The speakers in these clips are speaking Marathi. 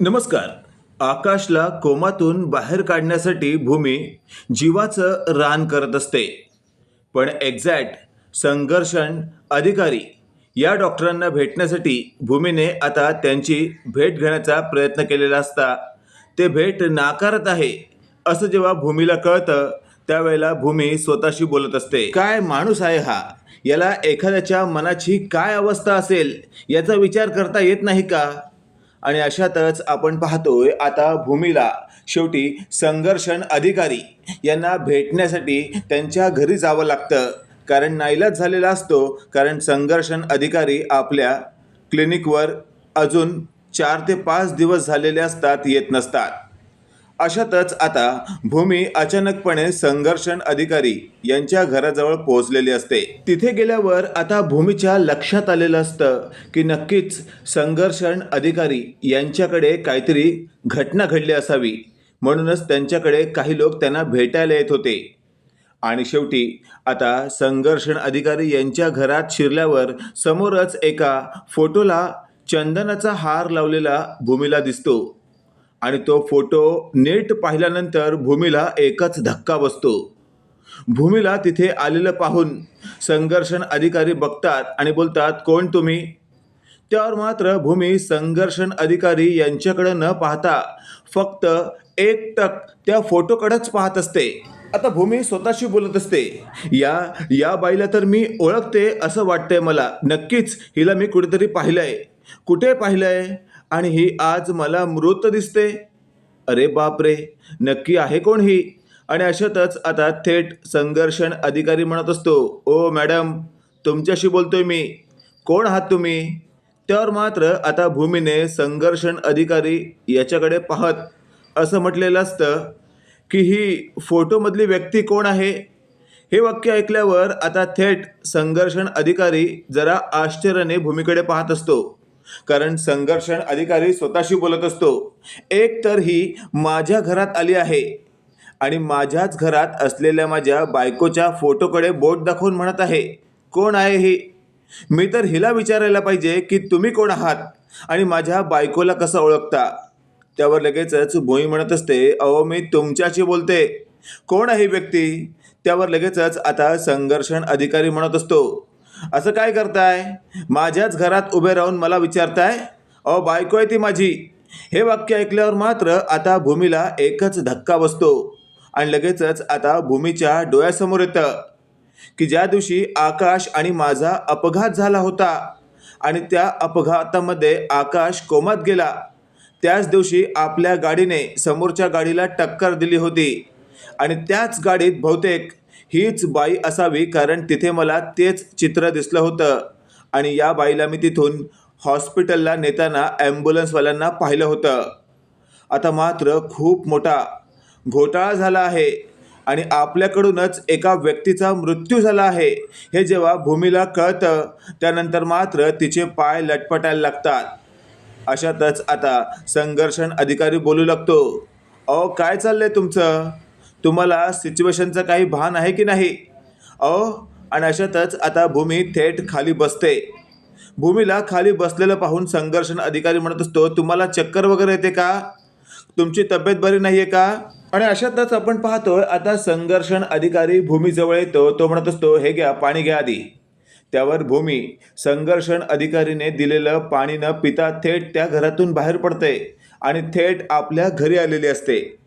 नमस्कार. आकाशला कोमातून बाहेर काढण्यासाठी भूमी जीवाचं रान करत असते. पण एक्झॅक्ट संघर्षण अधिकारी या डॉक्टरांना भेटण्यासाठी भूमीने आता त्यांची भेट घेण्याचा प्रयत्न केलेला असता. ते भेट नाकारत आहे असं जेव्हा भूमीला कळतं त्यावेळेला भूमी स्वतःशी बोलत असते. काय माणूस आहे हा? याला एखाद्याच्या मनाची काय अवस्था असेल? याचा विचार करता येत नाही का? आणि अशातच आपण पाहतोय आता भूमीला शेवटी संघर्षण अधिकारी यांना भेटण्यासाठी त्यांच्या घरी जावं लागतं. कारण नाईलाज झालेला असतो कारण संघर्षण अधिकारी आपल्या क्लिनिकवर अजून चार ते पाच दिवस झालेले असतात येत नसतात. अशातच आता भूमी अचानकपणे संघर्षण अधिकारी यांच्या घराजवळ पोहोचलेली असते. तिथे गेल्यावर आता भूमीच्या लक्षात आलेलं असतं की नक्कीच संघर्षण अधिकारी यांच्याकडे काहीतरी घटना घडली असावी. म्हणूनच त्यांच्याकडे काही लोक त्यांना भेटायला येत होते. आणि शेवटी आता संघर्षण अधिकारी यांच्या घरात शिरल्यावर समोरच एका फोटोला चंदनाचा हार लावलेला भूमीला दिसतो. आणि तो फोटो नीट पाहिल्यानंतर भूमीला एकच धक्का बसतो. भूमीला तिथे आलेलं पाहून संघर्षण अधिकारी बघतात आणि बोलतात कोण तुम्ही? त्यावर मात्र भूमी संघर्षण अधिकारी यांच्याकडे न पाहता फक्त एकटक त्या फोटोकडेच पाहत असते. आता भूमी स्वतःशी बोलत असते. या या बाईला तर मी ओळखते असं वाटतंय मला. नक्कीच हिला मी कुठेतरी पाहिलंय. कुठे पाहिलंय? आणि ही आज मला मृत दिसते. अरे बापरे नक्की आहे कोण ही? आणि अशातच आता थेट संघर्षण अधिकारी म्हणत असतो ओ मॅडम तुमच्याशी बोलतोय मी. कोण आहात तुम्ही? त्यावर मात्र आता भूमीने संघर्षण अधिकारी याच्याकडे पाहत असं म्हटलेलं असतं की ही फोटोमधली व्यक्ती कोण आहे? हे वाक्य ऐकल्यावर आता थेट संघर्षण अधिकारी जरा आश्चर्याने भूमीकडे पाहत असतो. कारण संघर्षण अधिकारी स्वतःशी बोलत असतो. एक तर ही माझ्या घरात आली आहे. आणि माझ्याच घरात असलेल्या माझ्या बायकोच्या फोटोकडे बोट दाखवून म्हणत आहे कोण आहे ही? मी तर हिला विचारायला पाहिजे की तुम्ही कोण आहात आणि माझ्या बायकोला कसं ओळखता? त्यावर लगेचच भोई म्हणत असते अहो मी तुमच्याशी बोलते. कोण आहे व्यक्ती? त्यावर लगेचच आता संघर्षण अधिकारी म्हणत असतो असं काय करताय? माझ्याच घरात उभे राहून मला विचारताय? अहो बायको आहे ती माझी. हे वाक्य ऐकल्यावर मात्र आता भूमीला एकच धक्का बसतो. आणि लगेचच आता भूमीच्या डोळ्यासमोर येतं. की ज्या दिवशी आकाश आणि माझा अपघात झाला होता आणि त्या अपघातामध्ये आकाश कोमात गेला त्याच दिवशी आपल्या गाडीने समोरच्या गाडीला टक्कर दिली होती. आणि त्याच गाडीत बहुतेक हीच बाई असावी कारण तिथे मला तेच चित्र दिसलं होतं. आणि या बाईला मी तिथून हॉस्पिटलला नेताना ॲम्ब्युलन्सवाल्यांना पाहिलं होतं. आता मात्र खूप मोठा घोटाळा झाला आहे आणि आपल्याकडूनच एका व्यक्तीचा मृत्यू झाला आहे. हे जेव्हा भूमीला कळतं त्यानंतर मात्र तिचे पाय लटपटायला लागतात. अशातच आता संघर्षण अधिकारी बोलू लागतो. अहो काय चाललंय तुमचं? तुम्हाला सिच्युएशनचं काही भान आहे की नाही? अहो आणि अशातच आता भूमी थेट खाली बसते. भूमीला खाली बसलेलं पाहून संघर्षण अधिकारी म्हणत असतो तुम्हाला चक्कर वगैरे येते का? तुमची तब्येत बरी नाही आहे का? आणि अशातच आपण पाहतोय आता संघर्षण अधिकारी भूमीजवळ येतो तो म्हणत असतो हे घ्या पाणी घ्या आधी. त्यावर भूमी संघर्षण अधिकारीने दिलेलं पाणी न पिता थेट त्या घरातून बाहेर पडते आणि थेट आपल्या घरी आलेली असते.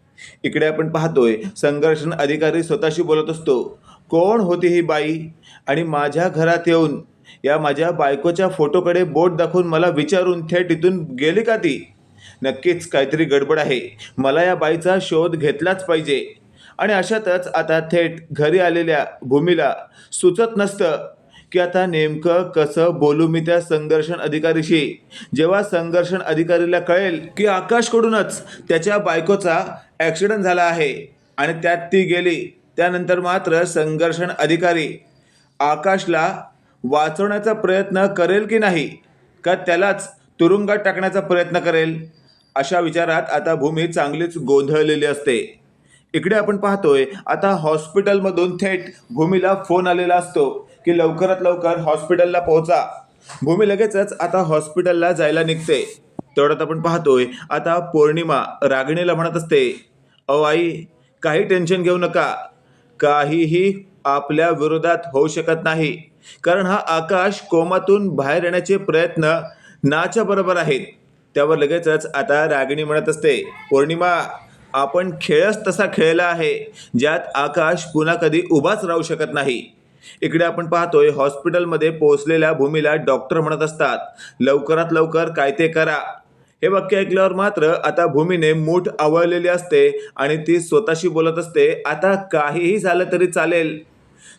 इकडे आपण पाहतोय संघर्षण अधिकारी स्वतःशी बोलत असतो कोण होती ही बाई? आणि माझ्या घरात येऊन या माझ्या बायकोच्या फोटोकडे बोट दाखवून मला विचारून थेट इथून गेली का ती? नक्कीच काहीतरी गडबड आहे. मला या बाईचा शोध घेतलाच पाहिजे. आणि अशातच आता थेट घरी आलेल्या भूमीला सुचत नसतं की आता नेमकं कसं बोलू मी त्या संघर्षण अधिकारीशी? जेव्हा संघर्षण अधिकारीला कळेल की आकाशकडूनच त्याच्या बायकोचा ॲक्सिडंट झाला आहे आणि त्यात ती गेली त्यानंतर मात्र संघर्षण अधिकारी आकाशला वाचवण्याचा प्रयत्न करेल की नाही का त्यालाच तुरुंगात टाकण्याचा प्रयत्न करेल? अशा विचारात आता भूमी चांगलीच गोंधळलेली असते. इकडे आपण पाहतोय आता हॉस्पिटलमधून थेट भूमीला फोन आलेला असतो. की लवकरात लवकर हॉस्पिटलला पोहोचा. भूमी लगेचच आता हॉस्पिटलला जायला निघते. तेवढ्यात आपण पाहतोय आता पौर्णिमा रागिणीला म्हणत असते अहो आई काही टेन्शन घेऊ नका. काहीही आपल्या विरोधात होऊ शकत नाही. कारण हा आकाश कोमातून बाहेर येण्याचे प्रयत्न नाच्या बरोबर आहेत. त्यावर लगेचच आता रागिणी म्हणत असते पौर्णिमा आपण खेळच तसा खेळला आहे ज्यात आकाश पुन्हा कधी उभाच राहू शकत नाही. इकडे आपण पाहतोय हॉस्पिटलमध्ये पोहोचलेल्या भूमीला डॉक्टर म्हणत असतात. लवकरात लवकर काय ते करा. हे वाक्य ऐकल्यावर मात्र आता भूमीने मूठ आवळलेली असते आणि ती स्वतःशी बोलत असते आता काहीही झालं तरी चालेल.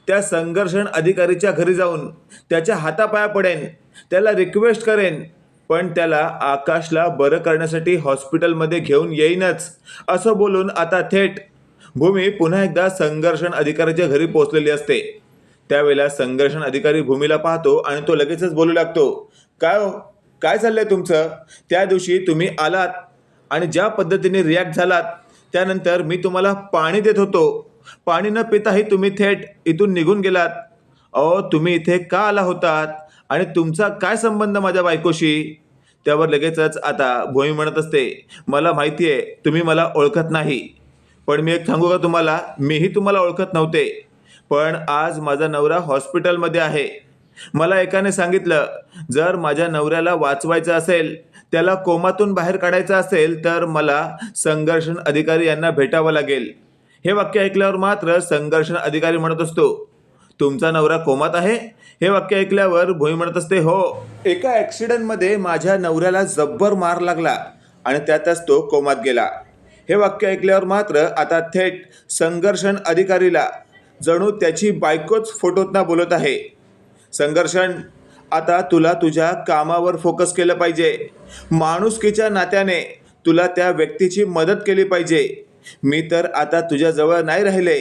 त्या संघर्षण अधिकारीच्या घरी जाऊन त्याच्या हातापाया पडेन त्याला रिक्वेस्ट करेन पण त्याला आकाशला बरं करण्यासाठी हॉस्पिटलमध्ये घेऊन येईनच असं बोलून आता थेट भूमी पुन्हा एकदा संघर्षण अधिकाऱ्याच्या घरी पोहोचलेली असते. त्यावेळेला संघर्षण अधिकारी भूमीला पाहतो आणि तो लगेचच बोलू लागतो काय हो? काय चाललंय तुमचं? त्या दिवशी तुम्ही आलात आणि ज्या पद्धतीने रिॲक्ट झालात त्यानंतर मी तुम्हाला पाणी देत होतो. पाणी न पिताही तुम्ही थेट इथून निघून गेलात. अहो तुम्ही इथे का आला होतात? आणि तुमचा काय संबंध माझ्या बायकोशी? त्यावर लगेचच आता भूमी म्हणत असते मला माहिती आहे तुम्ही मला ओळखत नाही. पण मी एक सांगू का तुम्हाला? मीही तुम्हाला ओळखत नव्हते. पण आज माझा नवरा हॉस्पिटलमध्ये आहे. मला एकाने सांगितलं जर माझ्या नवऱ्याला वाचवायचं असेल त्याला कोमातून बाहेर काढायचं असेल तर मला संघर्षण अधिकारी यांना भेटावं लागेल. हे वाक्य ऐकल्यावर मात्र संघर्षण अधिकारी म्हणत असतो तुमचा नवरा कोमात आहे? हे वाक्य ऐकल्यावर भोई म्हणत असते हो. एका ॲक्सिडेंटमध्ये माझ्या नवऱ्याला जब्बर मार लागला आणि त्यातच तो कोमात गेला. हे वाक्य ऐकल्यावर मात्र आता थेट संघर्षण अधिकारीला जणू त्याची बायकोच फोटोतना बोलत आहे. संघर्षण आता तुला तुझ्या कामावर फोकस केलं पाहिजे. माणुसकीच्या नात्याने तुला त्या व्यक्तीची मदत केली पाहिजे. मी तर आता तुझ्याजवळ नाही राहिले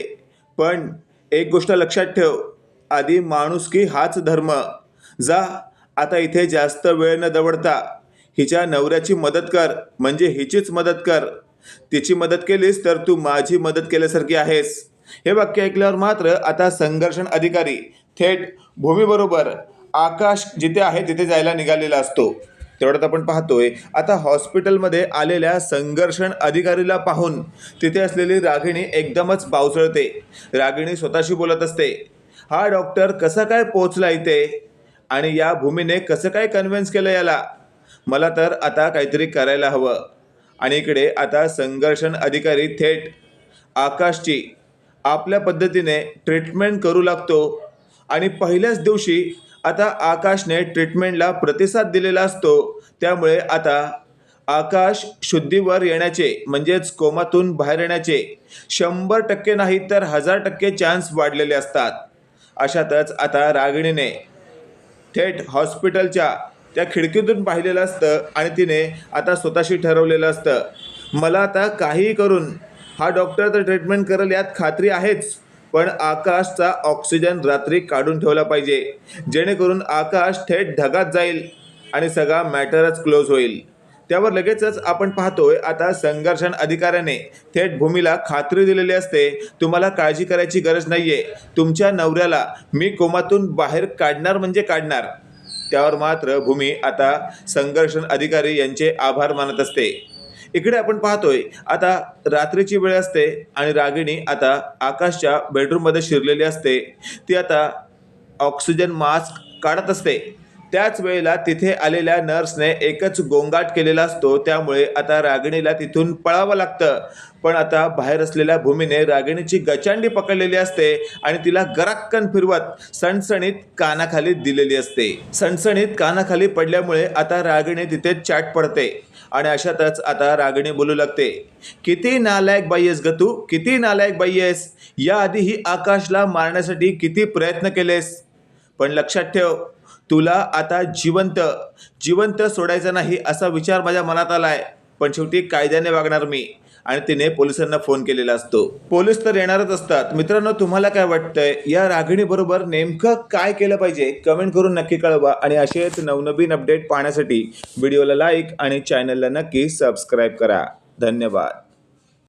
पण एक गोष्ट लक्षात ठेव. आधी माणुसकी हाच धर्म. जा आता इथे जास्त वेळ न दवडता. हिच्या नवऱ्याची मदत कर म्हणजे हिचीच मदत कर. तिची मदत केलीस तर तू माझी मदत केल्यासारखी आहेस. हे वाक्य ऐकल्यावर मात्र आता संघर्षण अधिकारी थेट भूमीबरोबर आकाश जिथे आहे तिथे जायला निघालेला असतो. तेवढ्यात आपण पाहतोय आता हॉस्पिटलमध्ये आलेल्या संघर्षण अधिकारीला पाहून तिथे असलेली रागिणी एकदमच पावसळते. रागिणी स्वतःशी बोलत असते हा डॉक्टर कसा काय पोहोचला इथे? आणि या भूमीने कसं काय कन्व्हिन्स केलं याला? मला तर आता काहीतरी करायला हवं. आणि इकडे आता संघर्षण अधिकारी थेट आकाशची आपल्या पद्धतीने ट्रीटमेंट करू लागतो. आणि पहिल्याच दिवशी आता आकाशने ट्रीटमेंटला प्रतिसाद दिलेला असतो. त्यामुळे आता आकाश शुद्धीवर येण्याचे म्हणजेच कोमातून बाहेर येण्याचे शंभर टक्के नाही तर हजार टक्के चान्स वाढलेले असतात. अशातच आता रागिणीने थेट हॉस्पिटलच्या त्या खिडकीतून पाहिलेलं असतं आणि तिने आता स्वतःशी ठरवलेलं असतं. मला आता काहीही करून हा डॉक्टर तर ट्रीटमेंट करेल यात खात्री आहेच. पण आकाशचा ऑक्सिजन रात्री काढून ठेवला पाहिजे. जेणेकरून आकाश थेट ढगात जाईल आणि सगळा मॅटरच क्लोज होईल. त्यावर लगेचच आपण पाहतोय आता संघर्षण अधिकाऱ्याने थेट भूमीला खात्री दिलेली असते. तुम्हाला काळजी करायची गरज नाहीये. तुमच्या नवऱ्याला मी कोमातून बाहेर काढणार म्हणजे काढणार. त्यावर मात्र भूमी आता संघर्षण अधिकारी यांचे आभार मानत असते. इकडे आपण पाहतोय आता रात्रीची वेळ असते आणि रागिणी आता आकाशच्या बेडरूममध्ये शिरलेली असते. ती आता ऑक्सिजन मास्क काढत असते. त्याच वेळेला तिथे आलेल्या नर्सने एकच गोंगाट केलेला असतो. त्यामुळे आता रागिणीला तिथून पळावं लागतं. पण आता बाहेर असलेल्या भूमीने रागिणीची गचांडी पकडलेली असते आणि तिला गराक्कन फिरवत सणसणीत कानाखाली दिलेली असते. सणसणीत कानाखाली पडल्यामुळे आता रागिणी तिथे चाट पडते आणि अशातच आता रागिणी बोलू लागते किती नालायक बाई आहेस ग तू? किती नालायक बाई आहेस? याआधीही आकाशला मारण्यासाठी किती प्रयत्न केलेस? पण लक्षात ठेव तुला आता जिवंत जिवंत सोडायचं नाही असा विचार माझ्या मनात आला आहे पण शेवटी कायद्याने वागणार मी. आणि तिने पोलिसांना फोन केलेला असतो. पोलीस तर येणारच असतात. मित्रांनो तुम्हाला काय वाटतंय? या रागिणीबरोबर नेमकं काय केलं पाहिजे? कमेंट करून नक्की कळवा. आणि असेच नवनवीन अपडेट पाहण्यासाठी व्हिडिओला लाईक आणि चॅनलला नक्की सबस्क्राईब करा. धन्यवाद.